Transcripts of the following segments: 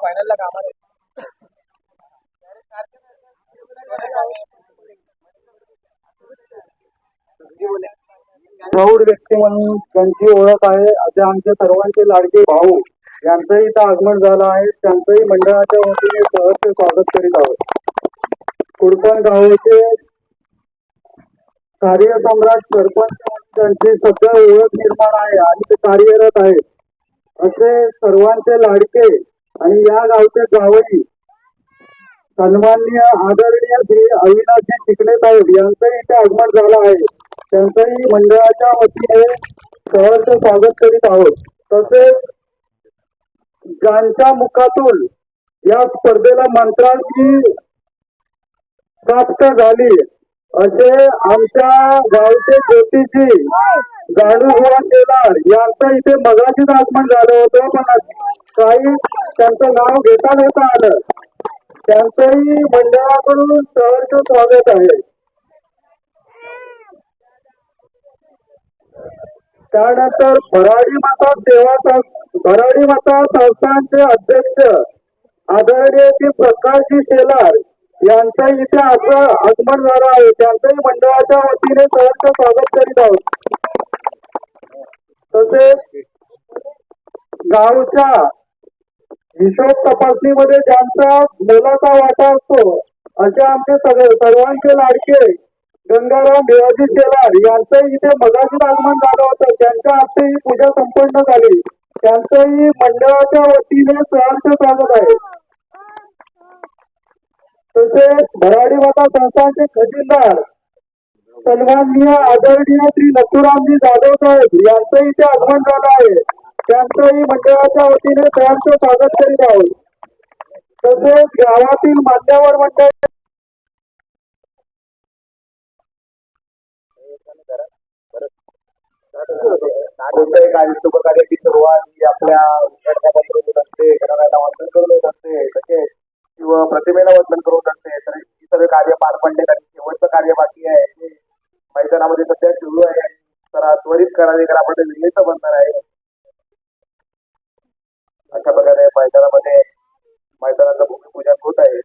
फायनलला कामाला प्रौढ व्यक्ती म्हणून त्यांची ओळख आहे. असे आमचे सर्वांचे लाडके भाऊ यांचंही इथं आगमन झालं आहे. त्यांचंही मंडळाच्या वतीने सहज स्वागत करीत आहोत. कुडकण गावाचे कार्यसम्राट सरपंच म्हणून त्यांची सध्या ओळख निर्माण आहे आणि ते कार्यरत आहे असे सर्वांचे लाडके आणि या गावचे गावई सन्माननीय आदरणीय श्री अविनाशजी चिकणे साहेब यांचंही इथे आगमन झालं आहे. त्यांचंही मंडळाच्या वतीने सहर्ष स्वागत करीत आहोत. तसेच ज्यांच्या मुखातून या स्पर्धेला मंत्राची प्राप्त झाली असे आमच्या गावचे ज्योतिषी जाणूभुवा केदार यांचं इथे मगाशीच आगमन झालं होतं पण काही त्यांचं नाव घेता घेता आलं. त्यांचंही मंडळाकडून सहर्ष स्वागत आहे. त्यानंतर भराडी माता सेवा भराडी माता संस्थानचे अध्यक्ष आदरणीय श्री प्रकाशजी शेलार यांचं इथे असं आगमन झालं आहे. त्यांचंही मंडळाच्या वतीने सहर्ष स्वागत करीत आहोत. तसेच गावच्या हिशोब तपासणीमध्ये ज्यांचा मोलाचा वाटा असतो असे आमचे सगळे सर्वांचे लाडके गंगाराम भिवाजी शेलार यांचंही इथे मगाशीच आगमन झालं होतं. त्यांच्या हस्ते ही पूजा संपन्न झाली. त्यांचंही मंडळाच्या वतीने सहर्ष स्वागत आहे. तसेच भराडी माता संस्थानचे खजिनदार सन्माननीय आदरणीय श्री नथुरामजी जाधव साहेब यांचं इथे आगमन झालं आहे. त्यांचंही मंडळाच्या वतीने त्यांचं स्वागत करीत आहोत. तसेच गावातील मान्यवर मंडळ कोणत्याही कार्य शुभ कार्याची सुरुवात ही आपल्या गणपतीपासून असते गणरायाला वाचन करून असते तसेच किंवा प्रतिमेला वंदन करून होत तर ही सगळे कार्य पार पडले आणि शेवटचं कार्य बाकी आहे. ते मैदानामध्ये सध्या सुरू आहे. तर त्वरित करावे कारण आपण वेळेचं बनणार आहे. अशा प्रकारे मैदानामध्ये मैदानाचं भूमिपूजन होत आहे.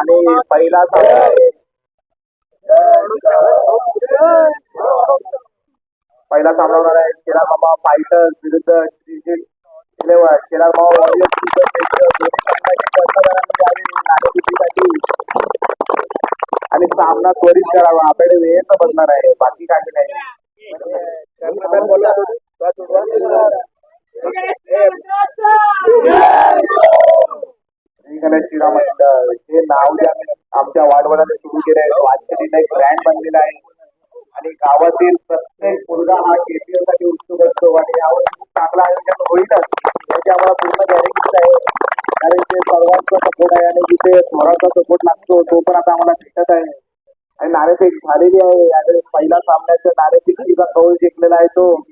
आणि पहिला पहिला सामना होणार आहे केदार बाबा फायटर्स विरुद्ध श्रीजित इलेव्हन केदार मामा आणि सामना त्वरित करावा. आपल्याकडे वेळेचं बसणार आहे. बाकी काही नाही. श्रीगणेश क्रीडा मंडळ हे नाव जे आम्ही आमच्या वाढवडाने सुरू केले आहे वाचकीचा एक ब्रँड बनलेला आहे. आणि गावातील प्रत्येक मुलगा हा केपीएलसाठी उत्सुक असतो आणि यावर खूप चांगला आयोजन होईलच. याची आम्हाला पूर्ण गॅरंटीच आहे. कारण ते सर्वांचा सपोर्ट आहे आणि जिथे थोराचा सपोर्ट लागतो तो पण आता आम्हाला भेटत आहे. आणि नाणेफेक झालेली आहे. आणि पहिला सामन्याच्या नाणेफेकीचा कौल जिंकलेला आहे तो.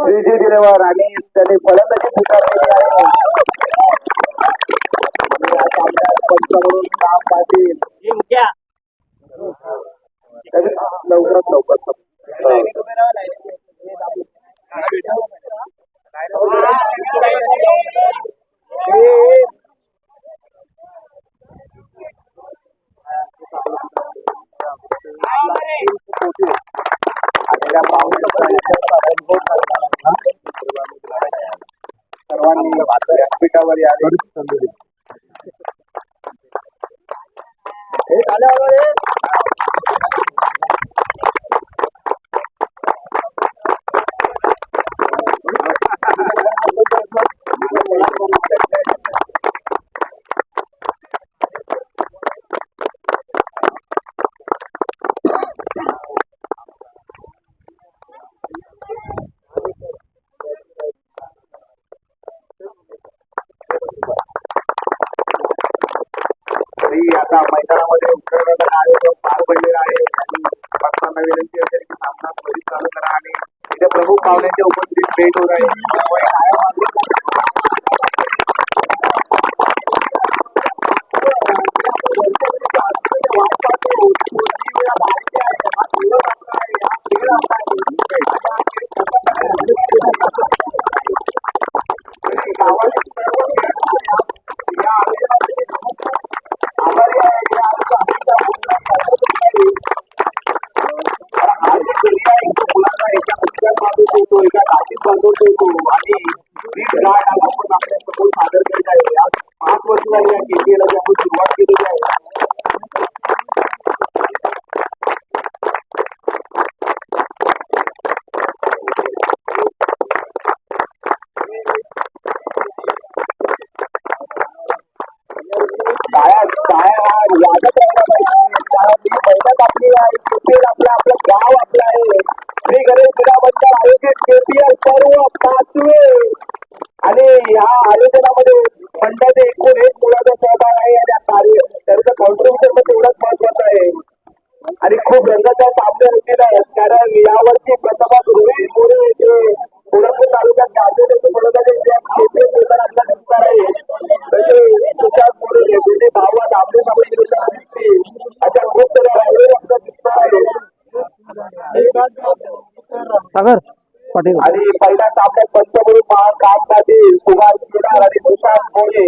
श्रीजी दिलेवर आणि त्याने फलंदाजी स्वीकारलेली आहे. या काम त्याचे लवकरात लवकर सर्वांनी व्यासपीठावर यावे मैदानामध्ये उतरण्याचा पार पडलेला आहे आणि भक्तांना विनंती असेल की सामना त्वरित चालू करा आणि इथे प्रमुख पाहुण्यांच्या उपस्थित भेट होत आहे त्यामुळे कायम मुलांना एका पुस्तकात बांधून ठेवतो एका काठीत बांधून आज आपण आपल्यासमोर सादर करीत आहे आज पाच वर्ष झाली या आपण सुरुवात केलेली आहे टाळ्या आपलं आपलं गाव आपलं आहे श्री गणेश क्रीडा मंडळ आयोजित केपीएल पर्व पाचवे आणि या आयोजनामध्ये फंडाचे एकूण एक मुलाचा सहभाग आहे आणि कार्य त्याचं कॉन्ट्रीब्युशन पण एवढंच महत्वाचं आहे. आणि खूप रंगाचा सामने होतील कारण यावर्षी प्रथमच रोहित मोरे जे कोल्हापूर तालुक्यात गाजवण्याचे बरोबर केपीएल मैदान दिसणार आहे. तसे तुषार मोरे विजय भावा दामले सामने अशा खूप साऱ्या दिसणार आहे. सागर. पाटील. आणि पहिल्या सामन्यात पंच म्हणून महान काम पाटील सुभाष केदार आणि तुषार मोरे.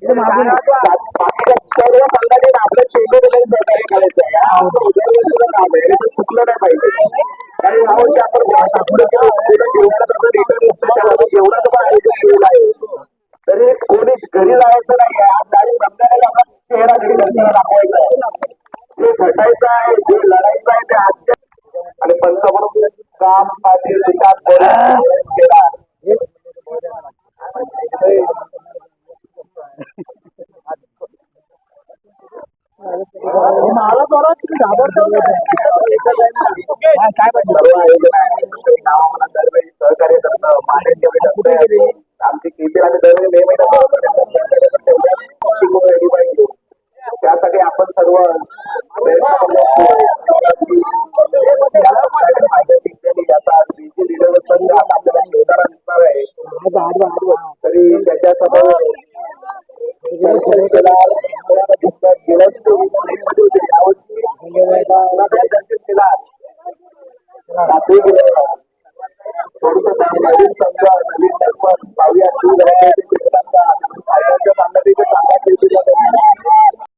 बाकीच्या सर्व संघाने आपल्या सहकार्य करायचं आहे. आमचं उदरवर्षीचं काम आहे. चुकलं नाही पाहिजे. कारण यावर्षी आपण एवढं पण आयोजन केलेलं आहे. तरी कोणी घरी जायचं नाही आज गाडी आपला चेहरा घरी घरच्याला दाखवायचा आहे जे घटायचं आहे जे लढायचं आहे ते आजच्या आणि पंच म्हणून काम पाटील विकास मोरे केदार मला थोडा तुम्ही घाबरतो काय दरवेळी सहकार्य करणं मान्य कुठे गेली? आमची केपी आणि दरवेळी मे महिन्यात त्यासाठी आपण सर्व पाहूया